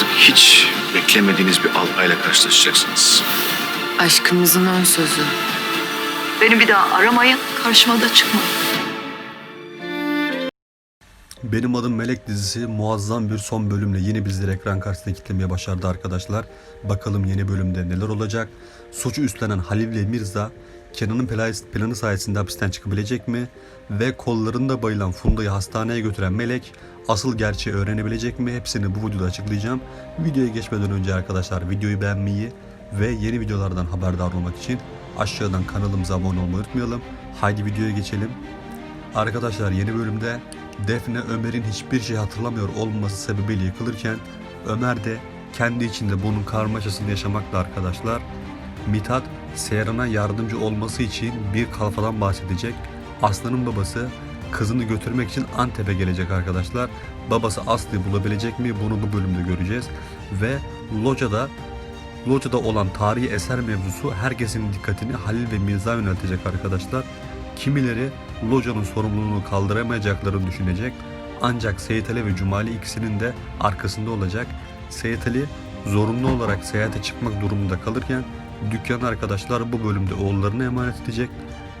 Artık hiç beklemediğiniz bir albayla karşılaşacaksınız. Aşkımızın ön sözü. Beni bir daha aramayın, karşıma da çıkmayın. Benim Adım Melek dizisi muazzam bir son bölümle yine bizleri ekran karşısına kitlemeye başardı arkadaşlar. Bakalım yeni bölümde neler olacak? Suçu üstlenen Halil ve Mirza Kenan'ın planı sayesinde hapisten çıkabilecek mi? Ve kollarında bayılan Funda'yı hastaneye götüren Melek asıl gerçeği öğrenebilecek mi? Hepsini bu videoda açıklayacağım. Videoya geçmeden önce arkadaşlar videoyu beğenmeyi ve yeni videolardan haberdar olmak için aşağıdan kanalımıza abone olmayı unutmayalım. Haydi videoya geçelim. Arkadaşlar yeni bölümde Defne Ömer'in hiçbir şey hatırlamıyor olması sebebiyle yıkılırken Ömer de kendi içinde bunun karmaşasını yaşamakla arkadaşlar. Mithat Seyran'a yardımcı olması için bir kalfadan bahsedecek. Aslı'nın babası kızını götürmek için Antep'e gelecek arkadaşlar. Babası Aslı'yı bulabilecek mi bunu bu bölümde göreceğiz. Ve Loca'da Loca'da olan tarihi eser mevzusu herkesin dikkatini Halil ve Mirza yöneltecek arkadaşlar. Kimileri Loca'nın sorumluluğunu kaldıramayacaklarını düşünecek. Ancak Seyit Ali ve Cumali ikisinin de arkasında olacak. Seyit Ali zorunlu olarak seyahate çıkmak durumunda kalırken dükkan arkadaşlar bu bölümde oğullarına emanet edecek.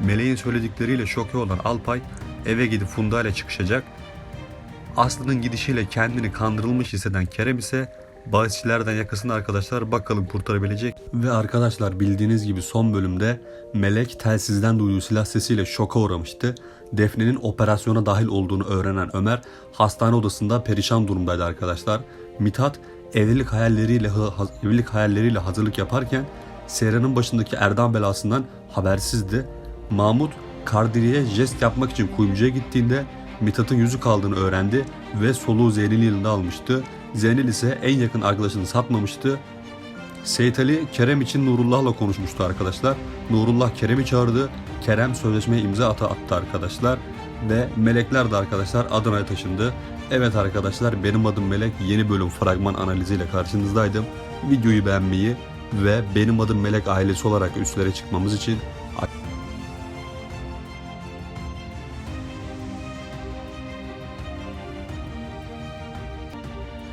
Meleğin söyledikleriyle şoke olan Alpay eve gidip Funda ile çıkışacak. Aslı'nın gidişiyle kendini kandırılmış hisseden Kerem ise bahisçilerden yakasını arkadaşlar bakalım kurtarabilecek. Ve arkadaşlar bildiğiniz gibi son bölümde Melek telsizden duyduğu silah sesiyle şoka uğramıştı. Defne'nin operasyona dahil olduğunu öğrenen Ömer hastane odasında perişan durumdaydı arkadaşlar. Mithat evlilik hayalleriyle ha- evlilik hayalleriyle hazırlık yaparken Sera'nın başındaki Erdem belasından habersizdi. Mahmut Kardiri'ye jest yapmak için kuyumcuya gittiğinde Mithat'ın yüzü kaldığını öğrendi ve soluğu Zeynel'in yanında almıştı. Zeynel ise en yakın arkadaşını satmamıştı. Seyit Ali Kerem için Nurullah'la konuşmuştu arkadaşlar. Nurullah Kerem'i çağırdı. Kerem sözleşmeye imza ata attı arkadaşlar. Ve melekler de arkadaşlar Adana'ya taşındı. Evet arkadaşlar benim adım Melek. Yeni bölüm fragman analiziyle karşınızdaydım. Videoyu beğenmeyi ve Benim Adım Melek ailesi olarak üstlere çıkmamız için